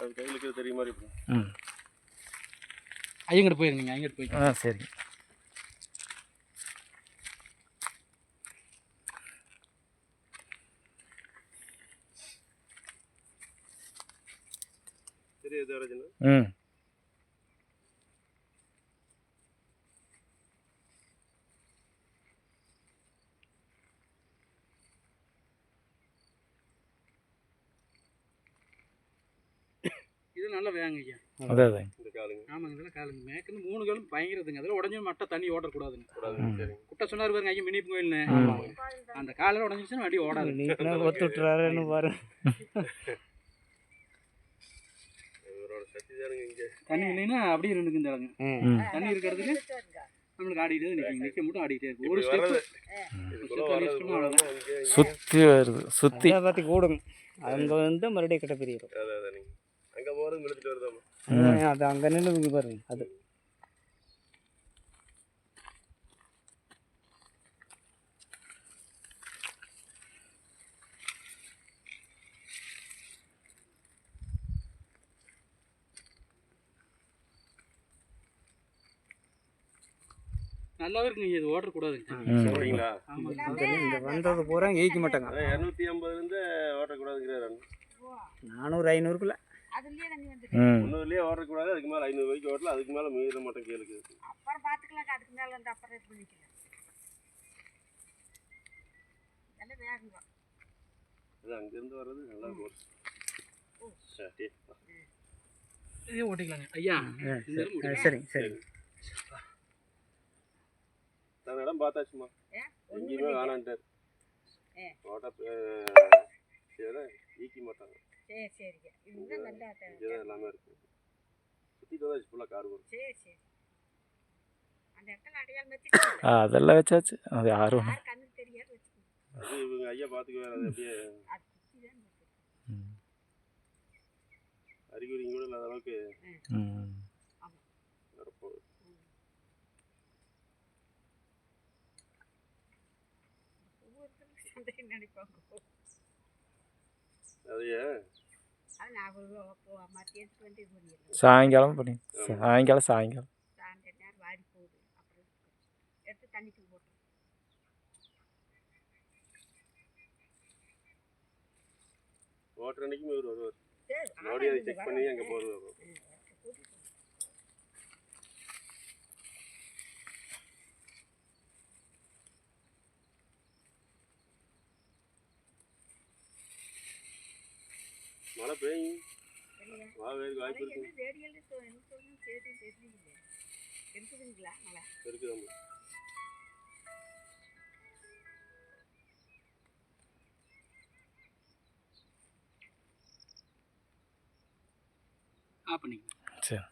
அது கையில் இருக்கிறது தெரிய மாதிரி இருக்கும். ம். ஐயங்கிட்ட போயிருங்க ஐயங்கிட்ட போய் ஆ சரி. ராஜனா ம். நல்ல வேங்க ஐயா அதான் அதான் இந்த காலுங்க. ஆமாங்க இதெல்லாம் காலுங்க. மேற்குன்னு மூணு காலும் பயங்கரதுங்க அதில் உடஞ்சும் மட்டை தண்ணி ஓடக்கூடாதுங்க. குட்டை சொன்னார் பாருங்க ஐயா மினிப்பு கோயில்னு. அந்த காலில் உடஞ்சிச்சுன்னா அடி ஓடாது. நீட்டினா ஒத்து விட்டுறாருன்னு பாரு. தண்ணி இல்லைன்னா அப்படியே இருந்துக்கு இந்த இடங்க ம். தண்ணி இருக்கிறதுக்கு நம்மளுக்கு ஆடிட்டே நிற்கும். நிற்க மட்டும் ஆடிட்டே இருக்கு ஒரு ஸ்டெப் சுற்றி வருது சுற்றி அதை பற்றி கூடுங்க. அங்கே வந்து மறுபடியும் கிட்ட பிரியிடும் போகிறது மிளத்துட்டு வருதாமா அது அங்கே நின்று பாருங்க அது. நல்லாவே இருக்குங்க இது இந்த இந்த வந்தது பூரா ஈக்க மாட்டாங்க. அதான் இரநூத்தி ஐம்பதுலேருந்து ஓட்டக்கூடாதுங்கிறாரு நானூறு ஐநூறுக்குள்ள. அதுலயே தண்ணி முந்நூறுலேயே ஓடக்கூடாது அதுக்கு மேலே ஐநூறு வரைக்கும் அதுக்கு மேலே மீற மாட்டேன் கேளுக்கு. அப்புறம் பாத்துக்கலாம் அதுக்கு மேல வந்து அப்புறம் இது பண்ணிக்கலாம். இதெல்லாம் வேகுங்க அது அங்கேருந்து வர்றது நல்லா இருக்கும் சரி இதே ஓட்டிக்கலாங்க. ஐயா. சரிங்க சரி நான் இடம் பார்த்தாச்சுமா? எங்கேயுமே வேணான்ட்டார் ஏ. ஓட்ட சரி ஈக்க மாட்டாங்க. சரி சரிங்க. இதுதான் நல்லா த- இங்கே தான் எல்லாமே இருக்கு. சுற்றிட்டு தான் ஃபுல்லாக கார் வரும். சரி சரி. அந்த இடத்துல அடையாளம் ஆ, அதெல்லாம் வச்சாச்சு. அது கண்ணுக்கு தெரியாது அது இவங்க ஐயா பார்த்துக்குவார் அது அப்படியே. அறிகுறி கூட இல்லாத அளவுக்கு வரப்போகுது நினைப்பாங்க அதையே சாயங்காலம் பண்ணி. சாயங்காலம் சாயங்காலம். சாயந்தர நேரம் வாடி போகுது அப்புறம் எடுத்து தண்ணிக்கு போட்டு ஓட்டுற அன்னைக்குமே இவர் வருவார் மறுபடியும் அதை செக் பண்ணி அங்கே போகிறது மழை பெய்யும். வாய்ப்பு இருக்குதுங்களா ஆஃப் சரி.